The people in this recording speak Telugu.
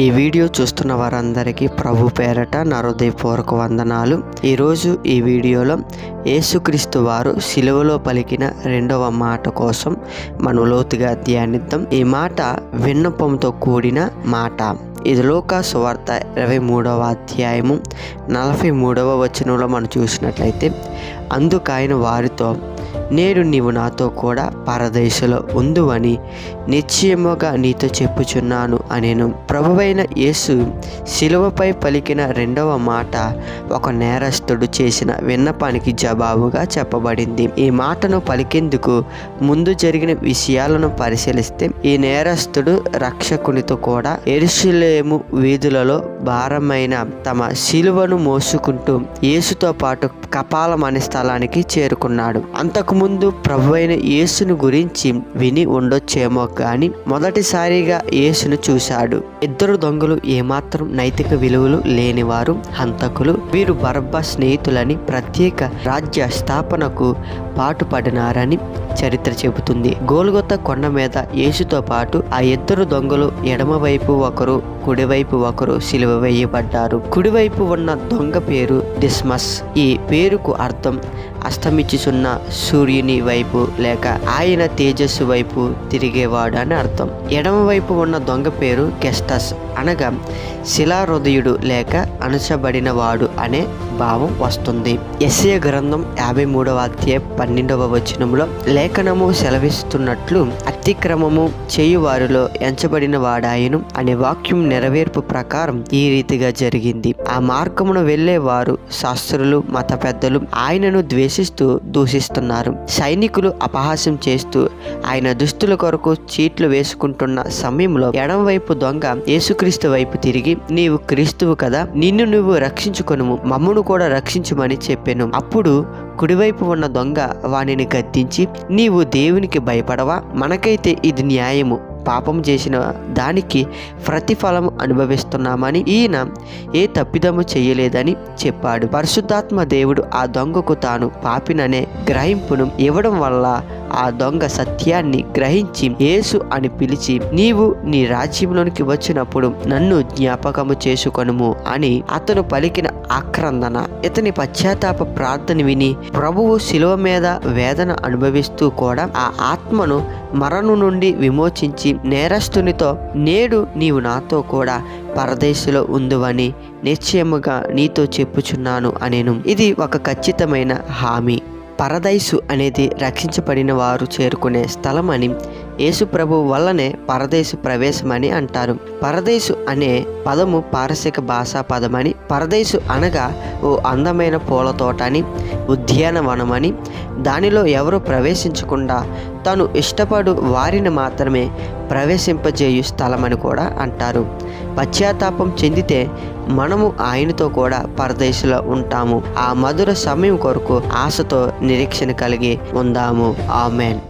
ఈ వీడియో చూస్తున్న వారందరికీ ప్రభు పేరట నా వందనాలు. ఈరోజు ఈ వీడియోలో యేసుక్రీస్తు వారు సిలువలో పలికిన రెండవ మాట కోసం మనం లోతుగా ధ్యానిద్దాం. ఈ మాట విన్నపంతో కూడిన మాట. ఇది లోక సువార్త ఇరవై మూడవ అధ్యాయము నలభై మూడవ వచనంలో మనం చూసినట్లయితే అందుకైన వారితో నేడు నీవు నాతో కూడా పరదేశంలో ఉందువని నిశ్చయముగా నీతో చెప్పుచున్నాను అనేను. ప్రభువైన యేసు శిలువపై పలికిన రెండవ మాట ఒక నేరస్తుడు చేసిన విన్నపానికి జవాబుగా చెప్పబడింది. ఈ మాటను పలికేందుకు ముందు జరిగిన విషయాలను పరిశీలిస్తే ఈ నేరస్తుడు రక్షకునితో కూడా ఎరుసలేము వీధులలో భారమైన తమ శిలువను మోసుకుంటూ యేసుతో పాటు కపాలం అనే స్థలానికి చేరుకున్నాడు. అంతకు అంతకుముందు ప్రభువైన యేసును గురించి విని ఉండొచ్చేమో కానీ మొదటిసారిగా యేసును చూశాడు. ఇద్దరు దొంగలు ఏమాత్రం నైతిక విలువలు లేనివారు హంతకులు. వీరు బరబ్బ స్నేహితులని ప్రత్యేక రాజ్య స్థాపనకు పాటుపడినారని చరిత్ర చెబుతుంది. గోల్గొత్త కొండ మీద యేసుతో పాటు ఆ ఇద్దరు దొంగలు ఎడమవైపు ఒకరు కుడివైపు ఒకరు సిలువ వేయబడ్డారు. కుడివైపు ఉన్న దొంగ పేరు డిస్మస్ ఈ పేరుకు అర్థం అస్తమించుచున్న సూర్యుని వైపు లేక ఆయన తేజస్సు వైపు తిరిగేవాడు అని అర్థం. ఎడమవైపు ఉన్న దొంగ పేరు కెస్టస్ అనగా శిలాహృదయుడు లేక అనుసబడినవాడు అనే భావం వస్తుంది. ఎస్ఏ గ్రంథం యాభై మూడవ అధ్యాయ పన్నెండవ వచనంలో లేఖనము సెలవిస్తున్నట్లు అతిక్రమము చేయువారిలో ఎంచబడిన వాడాయను అనే వాక్యం నెరవేర్పు ప్రకారం ఈ రీతిగా జరిగింది. ఆ మార్గమును వెళ్ళేవారు శాస్త్రులు మత పెద్దలు ఆయనను ద్వేషిస్తూ దూషిస్తున్నారు. సైనికులు అపహాస్యం చేస్తూ ఆయన దుస్తుల కొరకు చీట్లు వేసుకుంటున్న సమయంలో ఎడంవైపు దొంగ యేసుక్రీస్తు వైపు తిరిగి నీవు క్రీస్తువు కదా నిన్ను నువ్వు రక్షించుకొనుము మమ్మును కూడా రక్షించుమని చెప్పాను. అప్పుడు కుడివైపు ఉన్న దొంగ వానిని గద్దించి నీవు దేవునికి భయపడవా? మనకైతే ఇది న్యాయము. పాపం చేసిన దానికి ప్రతిఫలం అనుభవిస్తున్నామని ఈయన ఏ తప్పిదము చేయలేదని చెప్పాడు. పరిశుద్ధాత్మ దేవుడు ఆ దొంగకు తాను పాపిననే గ్రహింపును ఇవ్వడం వల్ల ఆ దొంగ సత్యాన్ని గ్రహించి యేసు అని పిలిచి నీవు నీ రాజ్యంలోనికి వచ్చినప్పుడు నన్ను జ్ఞాపకము చేసుకొనుము అని అతను పలికిన ఆక్రందన. ఇతని పశ్చాత్తాప ప్రార్థన విని ప్రభువు శిలువ మీద వేదన అనుభవిస్తూ కూడా ఆ ఆత్మను మరణు నుండి విమోచించి నేరస్తునితో నేడు నీవు నాతో కూడా పరదేశంలో ఉందువని నిశ్చయముగా నీతో చెప్పుచున్నాను అనేను. ఇది ఒక ఖచ్చితమైన హామీ. పరదైసు అనేది రక్షించబడిన వారు చేరుకునే స్థలం అని యేసు ప్రభు వల్లనే పరదేశు ప్రవేశమని అంటారు. పరదేశు అనే పదము పారసిక భాషా పదమని పరదేశు అనగా ఓ అందమైన పూల తోట అని ఉద్యానవనమని దానిలో ఎవరు ప్రవేశించకుండా తను ఇష్టపడు వారిని మాత్రమే ప్రవేశింపజేయు స్థలమని కూడా అంటారు. పశ్చాత్తాపం చెందితే మనము ఆయనతో కూడా పరదేశంలో ఉంటాము. ఆ మధుర సమయం కొరకు ఆశతో నిరీక్షణ కలిగి ఉందాము. ఆమెన్.